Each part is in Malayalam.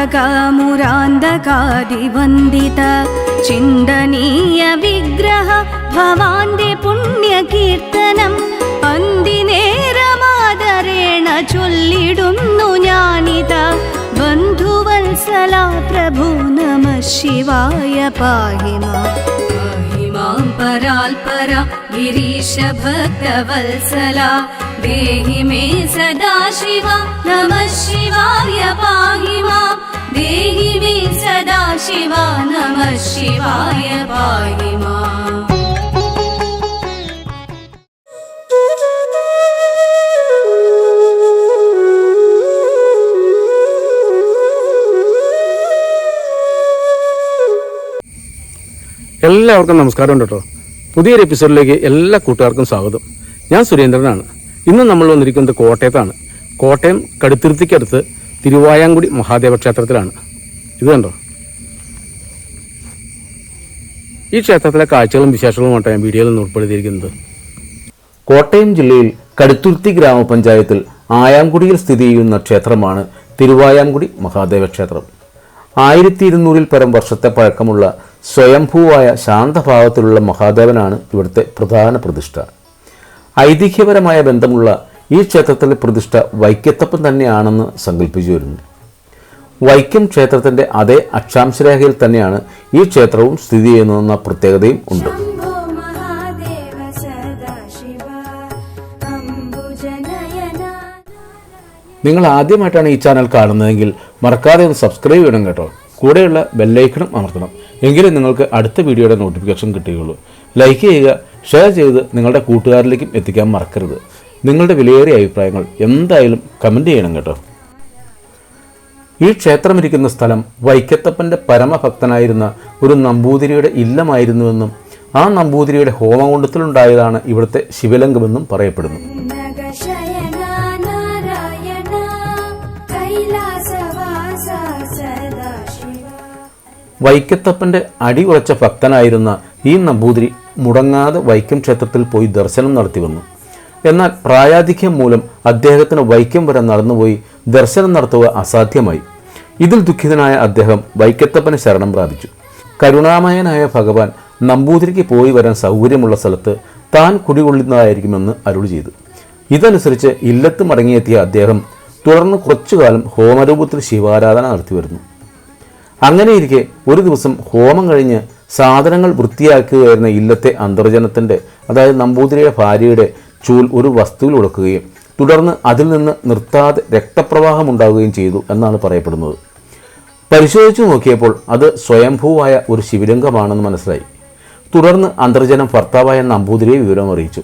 मुरान्दकादिवन्दित चिन्तनीय विग्रह भवान्दे पुण्यकीर्तनम् अन्दिनेरमादरेण चोल्लिडुन्नु ज्ञानित बन्धुवत्सला प्रभु नमः शिवाय पाहि मा पाहि मां पराल्परा गिरीशभक्तवत्सला देहि मे सदा शिव नमः शिवाय पाहि माम् സദാ ശിവ നമ ശിവായ പാഹി എല്ലാവർക്കും നമസ്കാരം കേട്ടോ പുതിയൊരു എപ്പിസോഡിലേക്ക് എല്ലാ കൂട്ടുകാർക്കും സ്വാഗതം. ഞാൻ സുരേന്ദ്രനാണ്. ഇന്ന് നമ്മൾ വന്നിരിക്കുന്നത് കോട്ടയത്താണ്. കോട്ടയം കടുത്തിരുത്തിക്കടുത്ത് തിരുവായാങ്കുടി മഹാദേവ ക്ഷേത്രത്തിലാണ്. ഇത് കണ്ടോ? ഈ ക്ഷേത്രത്തിലെ കാഴ്ചകളും വിശേഷങ്ങളുമായിട്ടാണ് ഞാൻ വീഡിയോയിൽ നിന്ന് ഉൾപ്പെടുത്തിയിരിക്കുന്നത്. കോട്ടയം ജില്ലയിൽ കടുത്തുരുത്തി ഗ്രാമപഞ്ചായത്തിൽ ആയാംകുടിയിൽ സ്ഥിതി ചെയ്യുന്ന ക്ഷേത്രമാണ് തിരുവായാംകുടി മഹാദേവ ക്ഷേത്രം. ആയിരത്തി ഇരുന്നൂറിൽ പരം വർഷത്തെ പഴക്കമുള്ള സ്വയംഭൂവായ ശാന്തഭാവത്തിലുള്ള മഹാദേവനാണ് ഇവിടുത്തെ പ്രധാന പ്രതിഷ്ഠ. ഐതിഹ്യപരമായ ബന്ധമുള്ള ഈ ക്ഷേത്രത്തിലെ പ്രതിഷ്ഠ വൈക്കത്തപ്പൻ തന്നെയാണെന്ന് സങ്കല്പിച്ചു വരുന്നു വൈക്കം ക്ഷേത്രത്തിന്റെ അതേ അക്ഷാംശരേഖയിൽ തന്നെയാണ് ഈ ക്ഷേത്രവും സ്ഥിതി ചെയ്യുന്നതെന്ന പ്രത്യേകതയും ഉണ്ട്. നിങ്ങൾ ആദ്യമായിട്ടാണ് ഈ ചാനൽ കാണുന്നതെങ്കിൽ മറക്കാതെ ഒന്ന് സബ്സ്ക്രൈബ് ചെയ്യണം കേട്ടോ. കൂടെയുള്ള ബെല്ലൈക്കണം അമർത്തണം. എങ്കിലും നിങ്ങൾക്ക് അടുത്ത വീഡിയോയുടെ നോട്ടിഫിക്കേഷൻ കിട്ടുകയുള്ളൂ. ലൈക്ക് ചെയ്യുക ഷെയർ ചെയ്ത് നിങ്ങളുടെ കൂട്ടുകാരിലേക്കും എത്തിക്കാൻ മറക്കരുത്. നിങ്ങളുടെ വിലയേറിയ അഭിപ്രായങ്ങൾ എന്തായാലും കമന്റ് ചെയ്യണം കേട്ടോ. ഈ ക്ഷേത്രമിരിക്കുന്ന സ്ഥലം വൈക്കത്തപ്പന്റെ പരമഭക്തനായിരുന്ന ഒരു നമ്പൂതിരിയുടെ ഇല്ലമായിരുന്നുവെന്നും ആ നമ്പൂതിരിയുടെ ഹോമകുണ്ടത്തിലുണ്ടായതാണ് ഇവിടുത്തെ ശിവലിംഗമെന്നും പറയപ്പെടുന്നു. വൈക്കത്തപ്പന്റെ അടിയുറച്ച ഭക്തനായിരുന്ന ഈ നമ്പൂതിരി മുടങ്ങാതെ വൈക്കം ക്ഷേത്രത്തിൽ പോയി ദർശനം നടത്തി വന്നു എന്നാൽ പ്രായാധിക്യം മൂലം അദ്ദേഹത്തിന് വൈക്കം വരെ നടന്നുപോയി ദർശനം നടത്തുക അസാധ്യമായി. ഇതിൽ ദുഃഖിതനായ അദ്ദേഹം വൈക്കത്തപ്പന് ശരണം പ്രാപിച്ചു. കരുണാമയനായ ഭഗവാൻ നമ്പൂതിരിക്ക് പോയി വരാൻ സൗകര്യമുള്ള സ്ഥലത്ത് താൻ കുടികൊള്ളുന്നതായിരിക്കുമെന്ന് അരുൾ ചെയ്തു. ഇതനുസരിച്ച് ഇല്ലത്ത് മടങ്ങിയെത്തിയ അദ്ദേഹം തുടർന്ന് കുറച്ചുകാലം ഹോമരൂപത്തിൽ ശിവാരാധന നടത്തിവരുന്നു അങ്ങനെയിരിക്കെ ഒരു ദിവസം ഹോമം കഴിഞ്ഞ് സാധനങ്ങൾ വൃത്തിയാക്കുകയായിരുന്ന ഇല്ലത്തെ അന്തർജനത്തിന്റെ അതായത് നമ്പൂതിരിയുടെ ഭാര്യയുടെ ചൂൽ ഒരു വസ്തുവിൽ ഉടക്കുകയും തുടർന്ന് അതിൽ നിന്ന് നിർത്താതെ രക്തപ്രവാഹം ഉണ്ടാവുകയും ചെയ്തു എന്നാണ് പറയപ്പെടുന്നത്. പരിശോധിച്ചു നോക്കിയപ്പോൾ അത് സ്വയംഭൂവായ ഒരു ശിവലിംഗമാണെന്ന് മനസ്സിലായി. തുടർന്ന് അന്തർജനം ഭർത്താവായ നമ്പൂതിരിയെ വിവരം അറിയിച്ചു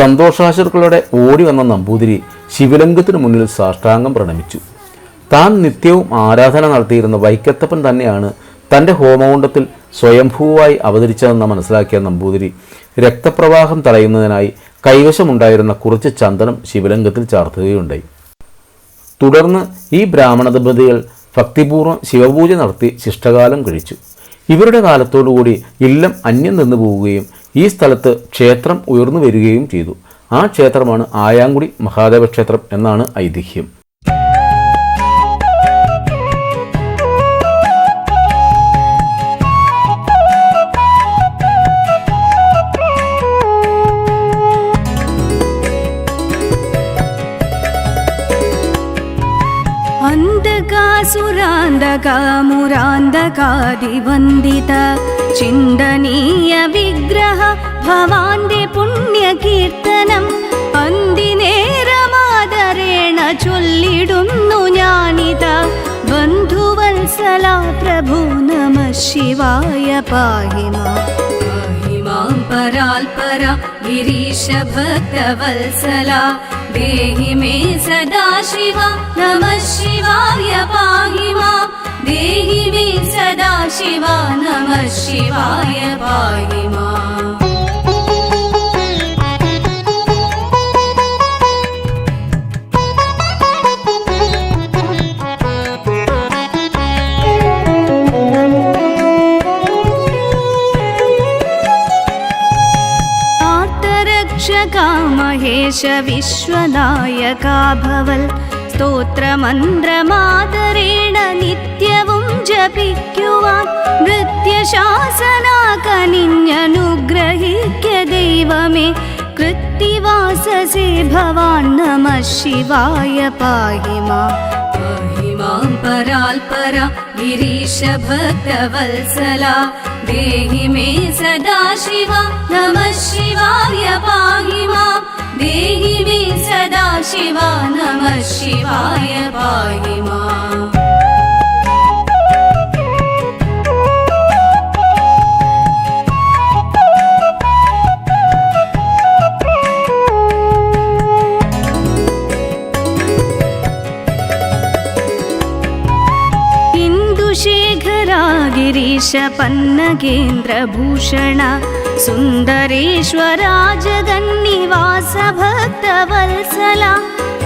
സന്തോഷാശുക്കളോടെ ഓടി വന്ന നമ്പൂതിരി ശിവലിംഗത്തിനു മുന്നിൽ സാഷ്ടാംഗം പ്രണമിച്ചു. താൻ നിത്യവും ആരാധന നടത്തിയിരുന്ന വൈക്കത്തപ്പൻ തന്നെയാണ് തന്റെ ഹോമകുണ്ടത്തിൽ സ്വയംഭൂവായി അവതരിച്ചതെന്ന് മനസ്സിലാക്കിയ നമ്പൂതിരി രക്തപ്രവാഹം തടയുന്നതിനായി കൈവശമുണ്ടായിരുന്ന കുറച്ച് ചന്ദനം ശിവലിംഗത്തിൽ ചാർത്തുകയുണ്ടായി. തുടർന്ന് ഈ ബ്രാഹ്മണ ദമ്പതികൾ ഭക്തിപൂർവം ശിവപൂജ നടത്തി ശിഷ്ടകാലം കഴിച്ചു. ഇവരുടെ കാലത്തോടുകൂടി ഇല്ലം അന്യം നിന്നു പോവുകയും ഈ സ്ഥലത്ത് ക്ഷേത്രം ഉയർന്നു വരികയും ചെയ്തു. ആ ക്ഷേത്രമാണ് ആയാങ്കുടി മഹാദേവ ക്ഷേത്രം എന്നാണ് ഐതിഹ്യം. मुरान्दकादिवन्दित चिन्तनीय विग्रह भवान्दे पुण्यकीर्तनम् अन्दिनेरमादरेण चोल्लिडुन्नु ज्ञानित बन्धुवल्सला प्रभु नमः शिवाय पाहि मा पाहि मां पराल्परा गिरीशभक्तवल्सला देहि मे सदा शिव नमः शिवाय पाहि मा। देहि मे सदा शिव नमः शिवाय पाहि मा। महेश विश्वनायका भवल् स्तोत्रमन्त्रमादरेण नित्यवं जपिक्युवान् नृत्यशासनाकनिन्यनुग्रहीक्य नृत्यशासनाकनिन्यनुग्रहिक्य दैव मे कृत्तिवासे भवान् नमः शिवाय पाहि मा। पाहि मा पराल् परा गिरीशभवल्सला देहि मे सदा शिवा नमः शिव। देहि मे सदा शिवा नमः शिवाय पाहि मा। शेखरा गिरीश पायिमाुशेखरागिरीशपन्नकेन्द्रभूषण സുന്ദരേശ്വരാ ജഗന്നിവാസ ഭക്തവത്സല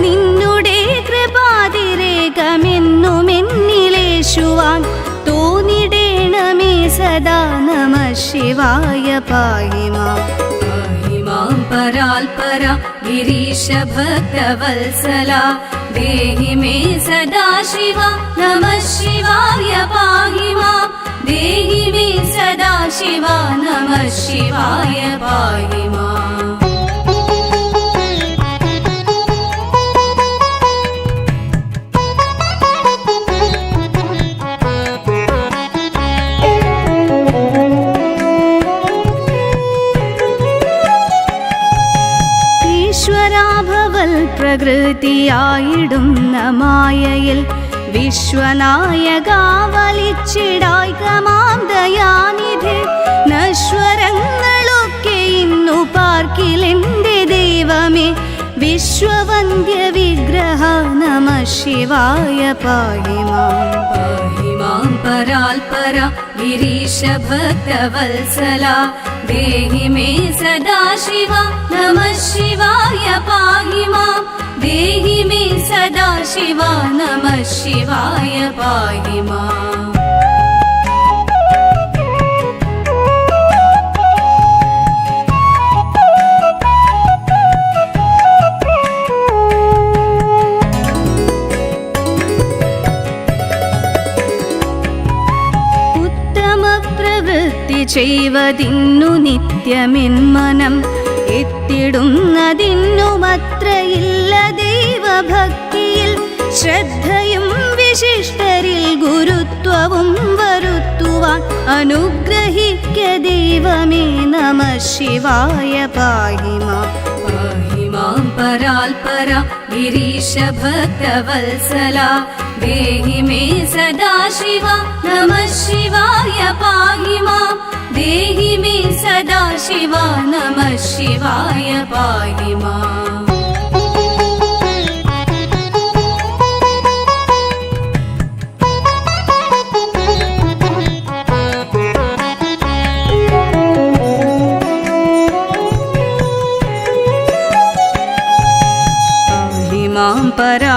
നിന്നുടെ കൃപാതിരേകമെന്നുമെന്നിലേശുവാൻ തോന്നിടേണമേ സദാ നമ ശിവായ പാഹി മാം പാഹി പരാൽപര ഭക്തവത്സല ദേഹി മേ സദാ ശിവ നമ ശിവായ പാഹി മേ സദാ ശിവ നമ ശിവായ പാഹി മാം. ഈശ്വരാഭവൽ പ്രകൃതിയായിടുന്ന മായയിൽ വിശ്വനായകാവലിച്ചിടായികമാം ദയാനിധി നശ്വരങ്ങളൊക്കെ ഇന്നു പാർക്കിലെന്റെ ദൈവമേ. വിശ്വവന്ദ്യ വിഗ്രഹ നമ ശിവായ പാഹിമാം. പാഹി മാം പരാൽപര ഗിരീശ ഭക്തവത്സല ദേഹി മേ സദാ ശിവ നമ ശിവായ പാഹി മാം ദേഹി മേ സദാ ശിവ നമ ശിവായ പാഹി മാം ഉത്തമ പ്രവൃത്തി ചെയ്വതിന്നു നിത്യമെന്മനം എത്തിടുന്നതിന്നുമത്രയില്ല ദൈവഭക്തിയിൽ ശ്രദ്ധയും വിശിഷ്ടരിൽ ഗുരുത്വവും വരുത്തുവാൻ അനുഗ്രഹിക്ക ദൈവമേ നമ ശിവായ പാഹി മാം പാഹി മാം പരാൽപര ഗിരീശ ഭക്തവത്സല ദേഹി മേ സദാ ശിവ നമ ശിവായ പാഹി മാം ദേഹി മേ സദാ ശിവ നമ ശിവായ പാഹി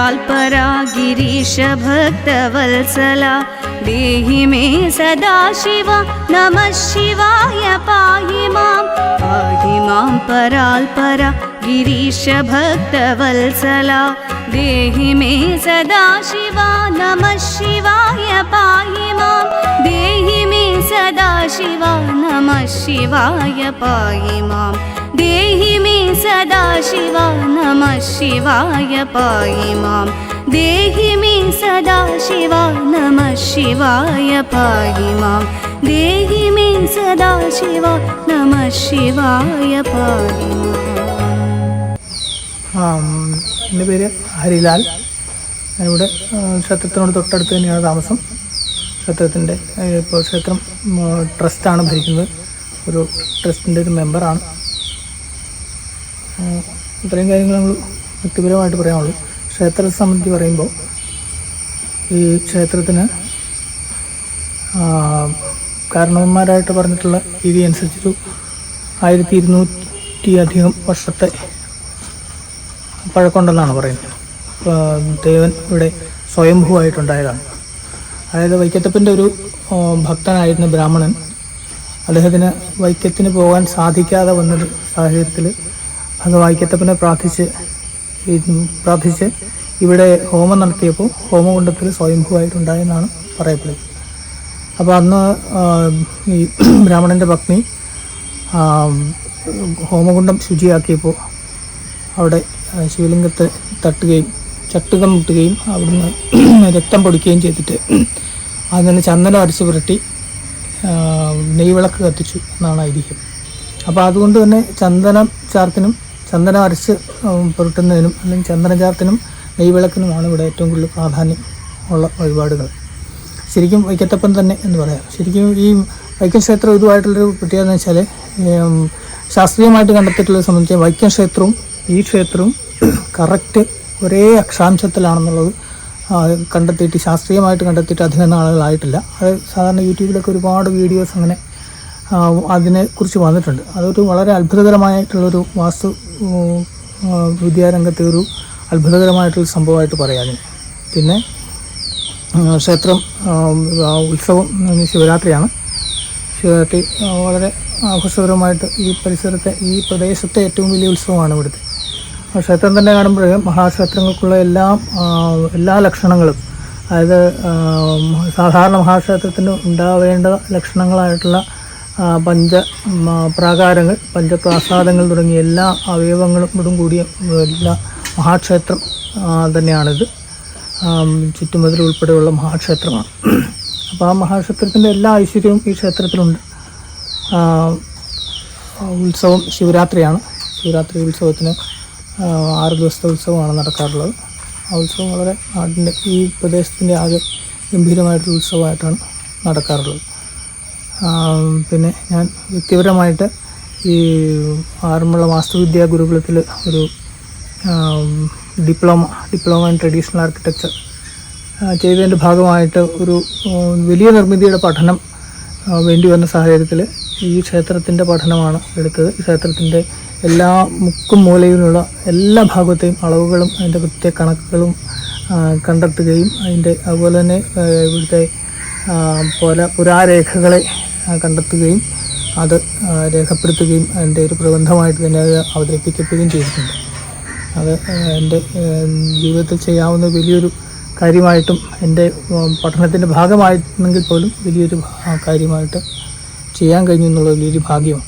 पराल्परा गिरीश भक्तवत्सला देहि मे सदा शिव नमः शिवाय पाहि मां। पाहि मां पराल्परा गिरीश भक्तवत्सला देहि मे सदा शिव नमः शिवाय पाहि मां। देहि मे सदा शिव नमः शिवाय पाहि मां ദേഹി മേ സദാശിവ നമ ശിവായ പായി മാം. ദേഹി മേ സദാശിവ നമ ശിവായ പായി മാം. ദേഹി മേ സദാശിവ നമ ശിവായ പായി മാം. എന്റെ പേര് ഹരിലാൽ. ഞാനിവിടെ ക്ഷേത്രത്തിനോട് തൊട്ടടുത്ത് തന്നെയാണ് താമസം. ക്ഷേത്രത്തിന്റെ ഇപ്പോൾ ക്ഷേത്രം ട്രസ്റ്റാണ് ഭരിക്കുന്നത്. ഒരു ട്രസ്റ്റിന്റെ ഒരു മെമ്പറാണ്. ഇത്രയും കാര്യങ്ങൾ നമ്മൾ വ്യക്തിപരമായിട്ട് പറയാനുള്ളൂ. ക്ഷേത്രത്തെ സംബന്ധിച്ച് പറയുമ്പോൾ ഈ ക്ഷേത്രത്തിന് കാരണവന്മാരായിട്ട് പറഞ്ഞിട്ടുള്ള രീതി അനുസരിച്ചൊരു ആയിരത്തി ഇരുന്നൂറ്റി അധികം വർഷത്തെ പഴക്കമുണ്ടെന്നാണ് പറയുന്നത്. ദേവൻ ഇവിടെ സ്വയംഭൂവായിട്ടുണ്ടായതാണ്. അതായത് വൈക്കത്തപ്പന്റെ ഒരു ഭക്തനായിരുന്ന ബ്രാഹ്മണൻ അദ്ദേഹത്തിന് വൈക്കത്തിന് പോകാൻ സാധിക്കാതെ വന്നൊരു സാഹചര്യത്തിൽ ഭഗവായിക്കത്തപ്പനെ പ്രാർത്ഥിച്ച് ഈ പ്രാർത്ഥിച്ച് ഇവിടെ ഹോമം നടത്തിയപ്പോൾ ഹോമകുണ്ടത്തിൽ സ്വയംഭൂവായിട്ടുണ്ടായെന്നാണ് പറയപ്പെടുന്നത്. അപ്പോൾ അന്ന് ഈ ബ്രാഹ്മണന്റെ പത്നി ഹോമകുണ്ടം ശുചിയാക്കിയപ്പോൾ അവിടെ ശിവലിംഗത്തെ തട്ടുകയും ചട്ടുകം മുട്ടുകയും അവിടുന്ന് രക്തം പൊടിക്കുകയും ചെയ്തിട്ട് അതിന് ചന്ദനം അരച്ച് പുരട്ടി നെയ്വിളക്ക് കത്തിച്ചു എന്നാണ് ഐതിഹ്യം. അപ്പോൾ അതുകൊണ്ട് തന്നെ ചന്ദനം ചാർത്തിനും ചന്ദനം അരച്ച് പുരട്ടുന്നതിനും അല്ലെങ്കിൽ ചന്ദനചാർത്തിനും നെയ്വിളക്കിനുമാണ് ഇവിടെ ഏറ്റവും കൂടുതൽ പ്രാധാന്യം ഉള്ള വഴിപാടുകൾ. ശരിക്കും വൈക്കത്തപ്പൻ തന്നെ എന്ന് പറയാം. ശരിക്കും ഈ വൈക്കം ക്ഷേത്രം ഇതുമായിട്ടുള്ളൊരു പ്രത്യേകത എന്ന് വെച്ചാൽ ശാസ്ത്രീയമായിട്ട് കണ്ടെത്തിയിട്ടുള്ളത് സംബന്ധിച്ച് വൈക്കം ക്ഷേത്രവും ഈ ക്ഷേത്രവും കറക്റ്റ് ഒരേ അക്ഷാംശത്തിലാണെന്നുള്ളത് കണ്ടെത്തിയിട്ട് ശാസ്ത്രീയമായിട്ട് കണ്ടെത്തിയിട്ട് അധികം നാളുകളായിട്ടില്ല. അത് സാധാരണ യൂട്യൂബിലൊക്കെ ഒരുപാട് വീഡിയോസ് അങ്ങനെ അതിനെക്കുറിച്ച് വന്നിട്ടുണ്ട്. അതൊരു വളരെ അത്ഭുതകരമായിട്ടുള്ളൊരു വാസ്തു വിദ്യാരംഗത്തെ ഒരു അത്ഭുതകരമായിട്ടുള്ള സംഭവമായിട്ട് പറയാം പിന്നെ ക്ഷേത്രം ഉത്സവം ശിവരാത്രിയാണ്. ശിവരാത്രി വളരെ ആഘോഷകരമായിട്ട് ഈ പരിസരത്തെ ഈ പ്രദേശത്തെ ഏറ്റവും വലിയ ഉത്സവമാണ് ഇവിടുത്തെ. ക്ഷേത്രം തന്നെ കാണുമ്പോഴേ മഹാക്ഷേത്രങ്ങൾക്കുള്ള എല്ലാ എല്ലാ ലക്ഷണങ്ങളും അതായത് സാധാരണ മഹാക്ഷേത്രത്തിന് ഉണ്ടാവേണ്ട ലക്ഷണങ്ങളായിട്ടുള്ള പഞ്ച പ്രാകാരങ്ങൾ പഞ്ചപ്രാസാദങ്ങൾ തുടങ്ങിയ എല്ലാ അവയവങ്ങളും കൂടിയ എല്ലാ മഹാക്ഷേത്രം തന്നെയാണിത്. ചുറ്റുമതിൽ ഉൾപ്പെടെയുള്ള മഹാക്ഷേത്രമാണ്. അപ്പോൾ ആ മഹാക്ഷേത്രത്തിന്റെ എല്ലാ ഐശ്വര്യവും ഈ ക്ഷേത്രത്തിലുണ്ട്. ഉത്സവം ശിവരാത്രിയാണ്. ശിവരാത്രി ഉത്സവത്തിന് ആറ് ദിവസത്തെ ഉത്സവമാണ് നടക്കാറുള്ളത്. ആ ഉത്സവം വളരെ നാടിന്റെ ഈ പ്രദേശത്തിന്റെ ആകെ ഗംഭീരമായിട്ടുള്ള ഉത്സവമായിട്ടാണ് നടക്കാറുള്ളത്. പിന്നെ ഞാൻ വ്യക്തിപരമായിട്ട് ഈ ആറന്മുള വാസ്തുവിദ്യാ ഗുരുകുലത്തിൽ ഒരു diploma diploma in traditional architecture ചെയ്തതിന്റെ ഭാഗമായിട്ട് ഒരു വലിയ നിർമ്മിതിയുടെ പഠനം വേണ്ടി വന്ന സാഹചര്യത്തിൽ ഈ ക്ഷേത്രത്തിന്റെ പഠനമാണ് എടുത്തത്. ഈ ക്ഷേത്രത്തിന്റെ എല്ലാ മുക്കും മൂലയിലുള്ള എല്ലാ ഭാഗത്തെയും അളവുകളും അതിന്റെ കൃത്യ കണക്കുകളും കണ്ടെത്തുകയും അതിന്റെ അതുപോലെ തന്നെ ഇവിടുത്തെ പോലെ പുരാരേഖകളെ കണ്ടെത്തുകയും അത് രേഖപ്പെടുത്തുകയും അതിന്റെ ഒരു പ്രബന്ധമായിട്ട് തന്നെ അത് അവതരിപ്പിക്കപ്പെടുകയും ചെയ്തിട്ടുണ്ട്. അത് എന്റെ ജീവിതത്തിൽ ചെയ്യാവുന്ന വലിയൊരു കാര്യമായിട്ടും എന്റെ പഠനത്തിന്റെ ഭാഗമായിരുന്നെങ്കിൽ പോലും വലിയൊരു കാര്യമായിട്ട് ചെയ്യാൻ കഴിഞ്ഞു എന്നുള്ള വലിയൊരു ഭാഗ്യമാണ്.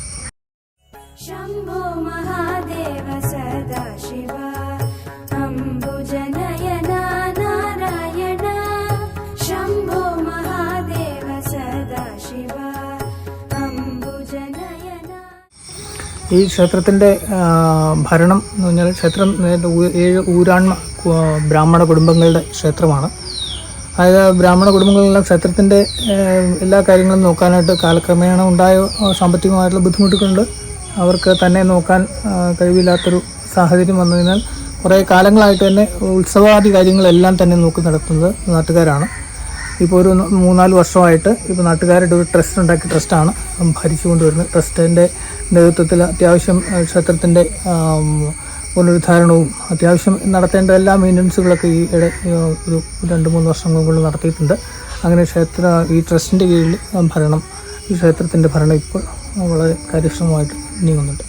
ഈ ക്ഷേത്രത്തിന്റെ ഭരണം എന്ന് പറഞ്ഞാൽ ക്ഷേത്രം ഏഴ് ഊരാൺമ ബ്രാഹ്മണ കുടുംബങ്ങളുടെ ക്ഷേത്രമാണ്. അതായത് ബ്രാഹ്മണ കുടുംബങ്ങളിലെ ക്ഷേത്രത്തിന്റെ എല്ലാ കാര്യങ്ങളും നോക്കാനായിട്ട് കാലക്രമേണ ഉണ്ടായ സാമ്പത്തികമായിട്ടുള്ള ബുദ്ധിമുട്ടുകളുണ്ട്. അവർക്ക് തന്നെ നോക്കാൻ കഴിവില്ലാത്തൊരു സാഹചര്യം വന്നതിനാൽ കുറേ കാലങ്ങളായിട്ട് തന്നെ ഉത്സവാദി കാര്യങ്ങളെല്ലാം തന്നെ നോക്കി നടത്തുന്നത് നാട്ടുകാരാണ്. ഇപ്പോൾ ഒരു മൂന്നാൽ വർഷമായിട്ട് ഇപ്പോൾ നാട്ടുകാരുടെ ഒരു ട്രസ്റ്റ് ഉണ്ടാക്കിയ ട്രസ്റ്റാണ് ഭരിച്ചുകൊണ്ടുവരുന്നത്. ട്രസ്റ്റിന്റെ നേതൃത്വത്തിൽ അത്യാവശ്യം ക്ഷേത്രത്തിന്റെ പുനരുദ്ധാരണവും അത്യാവശ്യം നടത്തേണ്ട എല്ലാ മെയിന്റനൻസുകളൊക്കെ ഈ ഇട ഒരു രണ്ട് മൂന്ന് വർഷം കൊണ്ട് നടത്തിയിട്ടുണ്ട്. അങ്ങനെ ക്ഷേത്ര ഈ ട്രസ്റ്റിന്റെ കീഴിൽ ഭരണം ഈ ക്ഷേത്രത്തിന്റെ ഭരണം ഇപ്പോൾ വളരെ കാര്യക്ഷമമായിട്ട് നീങ്ങുന്നുണ്ട്.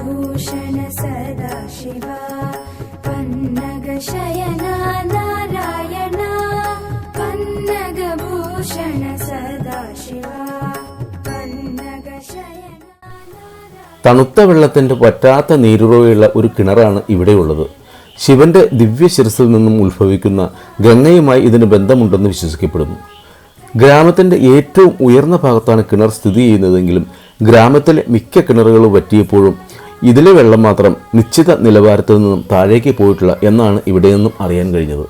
ഭൂഷണ സദാശിവ പന്നഗ ശയന തണുത്ത വെള്ളത്തിന്റെ പറ്റാത്ത നീരുറവയുള്ള ഒരു കിണറാണ് ഇവിടെയുള്ളത്. ശിവന്റെ ദിവ്യ ശിരസിൽ നിന്നും ഉത്ഭവിക്കുന്ന ഗംഗയുമായി ഇതിന് ബന്ധമുണ്ടെന്ന് വിശ്വസിക്കപ്പെടുന്നു. ഗ്രാമത്തിന്റെ ഏറ്റവും ഉയർന്ന ഭാഗത്താണ് കിണർ സ്ഥിതി ചെയ്യുന്നതെങ്കിലും ഗ്രാമത്തിലെ മിക്ക കിണറുകളും പറ്റിയപ്പോഴും ഇതിലെ വെള്ളം മാത്രം നിശ്ചിത നിലവാരത്തിൽ നിന്നും താഴേക്ക് പോയിട്ടുള്ള എന്നാണ് ഇവിടെ നിന്നും അറിയാൻ കഴിഞ്ഞത്.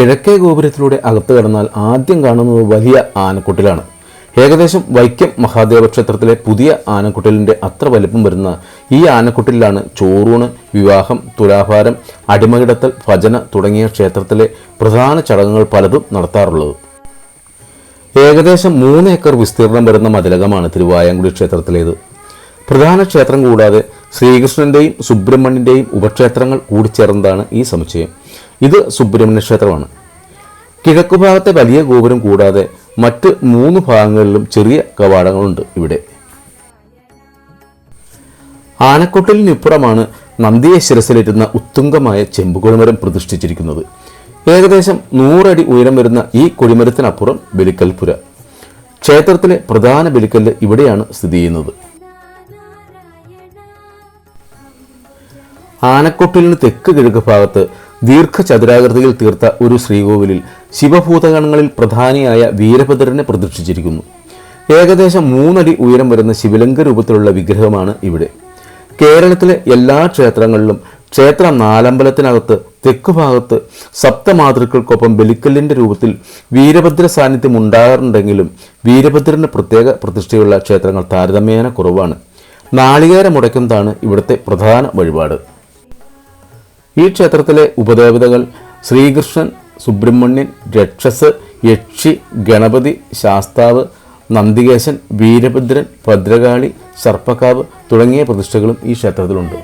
കിഴക്കേ ഗോപുരത്തിലൂടെ അകത്ത് കടന്നാൽ ആദ്യം കാണുന്നത് വലിയ ആനക്കുട്ടിലാണ്. ഏകദേശം വൈക്കം മഹാദേവ ക്ഷേത്രത്തിലെ പുതിയ ആനക്കുട്ടിലിന്റെ അത്ര വലിപ്പം വരുന്ന ഈ ആനക്കുട്ടിലാണ് ചോറൂണ് വിവാഹം തുലാഭാരം അടിമകിടത്തൽ ഭജന തുടങ്ങിയ ക്ഷേത്രത്തിലെ പ്രധാന ചടങ്ങുകൾ പലതും നടത്താറുള്ളത്. ഏകദേശം മൂന്ന് ഏക്കർ വിസ്തീർണം വരുന്ന മതിലകമാണ് തിരുവായങ്കുടി ക്ഷേത്രത്തിലേത്. പ്രധാന ക്ഷേത്രം കൂടാതെ ശ്രീകൃഷ്ണന്റെയും സുബ്രഹ്മണ്യന്റെയും ഉപക്ഷേത്രങ്ങൾ കൂടിച്ചേർന്നതാണ് ഈ സമുച്ചയം. ഇത് സുബ്രഹ്മണ്യ ക്ഷേത്രമാണ്. കിഴക്കുഭാഗത്തെ വലിയ ഗോപുരം കൂടാതെ മറ്റ് മൂന്ന് ഭാഗങ്ങളിലും ചെറിയ കവാടങ്ങളുണ്ട് ഇവിടെ. ആനക്കൊട്ടിലിനിപ്പുറമാണ് നന്ദിയെ ശിരസിലേറ്റുന്ന ഉത്തുംഗമായ ചെമ്പുകൊളിമരം പ്രതിഷ്ഠിച്ചിരിക്കുന്നത്. ഏകദേശം നൂറടി ഉയരം വരുന്ന ഈ കൊടിമരത്തിനപ്പുറം ബലിക്കൽപുര ക്ഷേത്രത്തിലെ പ്രധാന ബലിക്കല്ല് ഇവിടെയാണ് സ്ഥിതി ചെയ്യുന്നത്. ആനക്കൊട്ടിലിന് തെക്ക് കിഴക്ക് ഭാഗത്ത് ദീർഘചതുരാകൃതിയിൽ തീർത്ത ഒരു ശ്രീകോവിലിൽ ശിവഭൂതഗണങ്ങളിൽ പ്രധാനിയായ വീരഭദ്രനെ പ്രദർശിച്ചിരിക്കുന്നു ഏകദേശം മൂന്നടി ഉയരം വരുന്ന ശിവലിംഗ രൂപത്തിലുള്ള വിഗ്രഹമാണ് ഇവിടെ. കേരളത്തിലെ എല്ലാ ക്ഷേത്രങ്ങളിലും ക്ഷേത്ര നാലമ്പലത്തിനകത്ത് തെക്കുഭാഗത്ത് സപ്തമാതൃക്കൾക്കൊപ്പം ബലിക്കല്ലിന്റെ രൂപത്തിൽ വീരഭദ്ര സാന്നിധ്യം ഉണ്ടാകാറുണ്ടെങ്കിലും വീരഭദ്രന് പ്രത്യേക പ്രതിഷ്ഠയുള്ള ക്ഷേത്രങ്ങൾ താരതമ്യേന കുറവാണ്. നാളികേര മുടക്കുന്നതാണ് ഇവിടുത്തെ പ്രധാന വഴിപാട്. ഈ ക്ഷേത്രത്തിലെ ഉപദേവതകൾ ശ്രീകൃഷ്ണൻ സുബ്രഹ്മണ്യൻ രക്ഷസ് യക്ഷി ഗണപതി ശാസ്താവ് നന്ദികേശൻ വീരഭദ്രൻ ഭദ്രകാളി സർപ്പക്കാവ് തുടങ്ങിയ പ്രതിഷ്ഠകളും ഈ ക്ഷേത്രത്തിലുണ്ട്.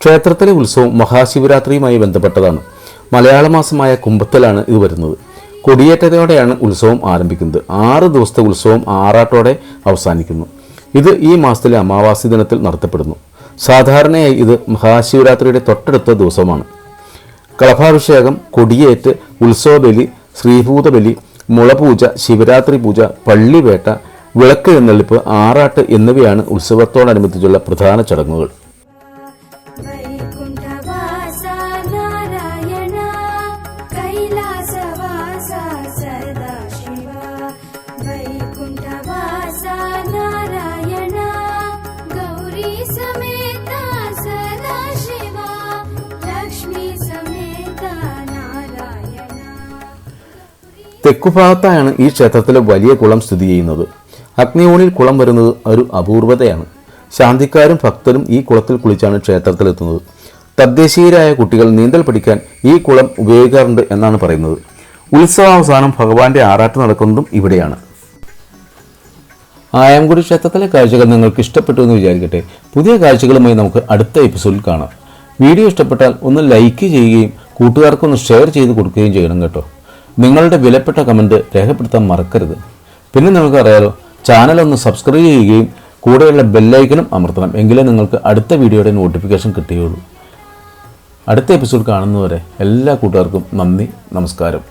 ക്ഷേത്രത്തിലെ ഉത്സവം മഹാശിവരാത്രിയുമായി ബന്ധപ്പെട്ടതാണ്. മലയാള മാസമായ കുംഭത്തിലാണ് ഇത് വരുന്നത്. കൊടിയേറ്റതയോടെയാണ് ഉത്സവം ആരംഭിക്കുന്നത്. ആറ് ദിവസത്തെ ഉത്സവം ആറാട്ടോടെ അവസാനിക്കുന്നു. ഇത് ഈ മാസത്തിലെ അമാവാസി ദിനത്തിൽ നടത്തപ്പെടുന്നു. സാധാരണയായി ഇത് മഹാശിവരാത്രിയുടെ തൊട്ടടുത്ത ദിവസമാണ്. കളഭാഭിഷേകം കൊടിയേറ്റ് ഉത്സവബലി ശ്രീഭൂതബലി മുളപൂജ ശിവരാത്രി പൂജ പള്ളിവേട്ട വിളക്ക് എന്നെളിപ്പ് ആറാട്ട് എന്നിവയാണ് ഉത്സവത്തോടനുബന്ധിച്ചുള്ള പ്രധാന ചടങ്ങുകൾ. തെക്കുഭാഗത്തായാണ് ഈ ക്ഷേത്രത്തിലെ വലിയ കുളം സ്ഥിതി ചെയ്യുന്നത്. അഗ്നിയോണിൽ കുളം വരുന്നത് ഒരു അപൂർവതയാണ്. ശാന്തിക്കാരും ഭക്തരും ഈ കുളത്തിൽ കുളിച്ചാണ് ക്ഷേത്രത്തിലെത്തുന്നത്. തദ്ദേശീയരായ കുട്ടികൾ നീന്തൽ പഠിക്കാൻ ഈ കുളം ഉപയോഗിക്കാറുണ്ട് എന്നാണ് പറയുന്നത്. ഉത്സവാവസാനം ഭഗവാന്റെ ആറാട്ട് നടക്കുന്നതും ഇവിടെയാണ്. ആയാംകുടി ക്ഷേത്രത്തിലെ കാഴ്ചകൾ നിങ്ങൾക്ക് ഇഷ്ടപ്പെട്ടു എന്ന് വിചാരിക്കട്ടെ. പുതിയ കാഴ്ചകളുമായി നമുക്ക് അടുത്ത എപ്പിസോഡിൽ കാണാം. വീഡിയോ ഇഷ്ടപ്പെട്ടാൽ ഒന്ന് ലൈക്ക് ചെയ്യുകയും കൂട്ടുകാർക്കൊന്ന് ഷെയർ ചെയ്ത് കൊടുക്കുകയും ചെയ്യണം കേട്ടോ. നിങ്ങളുടെ വിലപ്പെട്ട കമന്റ് രേഖപ്പെടുത്താൻ മറക്കരുത്. പിന്നെ നിങ്ങൾക്കറിയാലോ ചാനൽ ഒന്ന് സബ്സ്ക്രൈബ് ചെയ്യുകയും കൂടെയുള്ള ബെല്ലൈക്കനും അമർത്തണം. എങ്കിലേ നിങ്ങൾക്ക് അടുത്ത വീഡിയോയുടെ നോട്ടിഫിക്കേഷൻ കിട്ടുകയുള്ളൂ അടുത്ത എപ്പിസോഡ് കാണുന്നവരെ എല്ലാ കൂട്ടുകാർക്കും നന്ദി നമസ്കാരം.